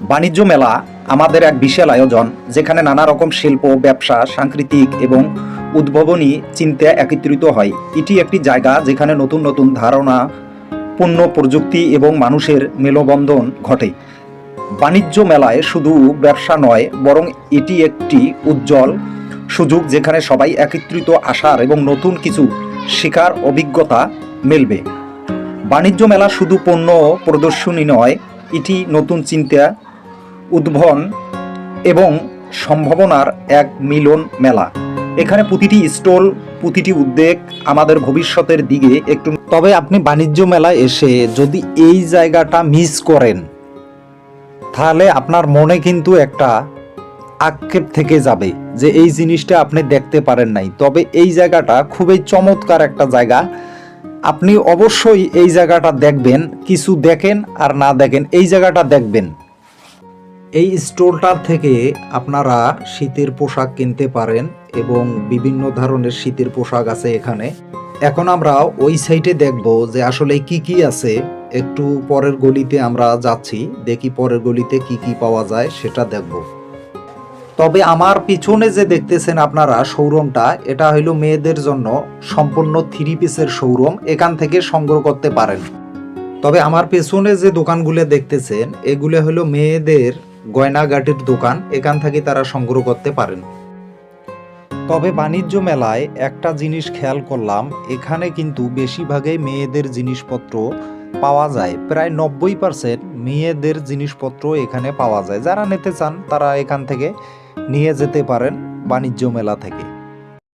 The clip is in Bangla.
বাণিজ্য মেলা আমাদের এক বিশাল আয়োজন, যেখানে নানা রকম শিল্প, ব্যবসা, সাংস্কৃতিক এবং উদ্ভাবনী চিন্তা একত্রিত হয়। এটি একটি জায়গা যেখানে নতুন নতুন ধারণা, পণ্য প্রযুক্তি এবং মানুষের মেলবন্ধন ঘটে। বাণিজ্য মেলায় শুধু ব্যবসা নয়, বরং এটি একটি উজ্জ্বল সুযোগ যেখানে সবাই একত্রিত আসার এবং নতুন কিছু শেখার অভিজ্ঞতা মেলবে। বাণিজ্য মেলা শুধু পণ্য প্রদর্শনী নয়, এটি নতুন চিন্তা উদ্ভবন এবং সম্ভাবনার এক মিলন মেলা। এখানে প্রতিটি স্টল, প্রতিটি উদ্যোগ আমাদের ভবিষ্যতের দিকে একটু তবে আপনি বাণিজ্য মেলায় এসে যদি এই জায়গাটা মিস করেন, তাহলে আপনার মনে কিন্তু একটা আক্ষেপ থেকে যাবে যে এই জিনিসটা আপনি দেখতে পারেন নাই। তবে এই জায়গাটা খুবই চমৎকার একটা জায়গা। আপনি অবশ্যই এই জায়গাটা দেখবেন, কিছু দেখেন আর না দেখেন, এই জায়গাটা দেখবেন। এই স্টোরটার থেকে আপনারা শীতের পোশাক কিনতে পারেন এবং বিভিন্ন ধরনের শীতের পোশাক আছে এখানে। এখন আমরা ওই সাইটে দেখব যে আসলে কি কি আছে। একটু পরের গলিতে আমরা যাচ্ছি, দেখি পরের গলিতে কি কি পাওয়া যায়, সেটা দেখব। তবে আমার পিছনে যে দেখতেছেন আপনারা শোরুমটা এটা হইল মেয়েদের জন্য সম্পূর্ণ থ্রি পিসের শোরুম এখান থেকে সংগ্রহ করতে পারেন। তবে আমার পেছনে যে দোকানগুলো দেখতেছেন, এগুলো হলো মেয়েদের গয়নাগাটির দোকান এখান থেকে তারা সংগ্রহ করতে পারেন। তবে বাণিজ্য মেলায় একটা জিনিস খেয়াল করলাম, এখানে কিন্তু বেশিরভাগই মেয়েদের জিনিসপত্র পাওয়া যায়। প্রায় নব্বই পার্সেন্ট মেয়েদের জিনিসপত্র এখানে পাওয়া যায়। যারা নিতে চান তারা এখান থেকে নিয়ে যেতে পারেন বাণিজ্য মেলা থেকে।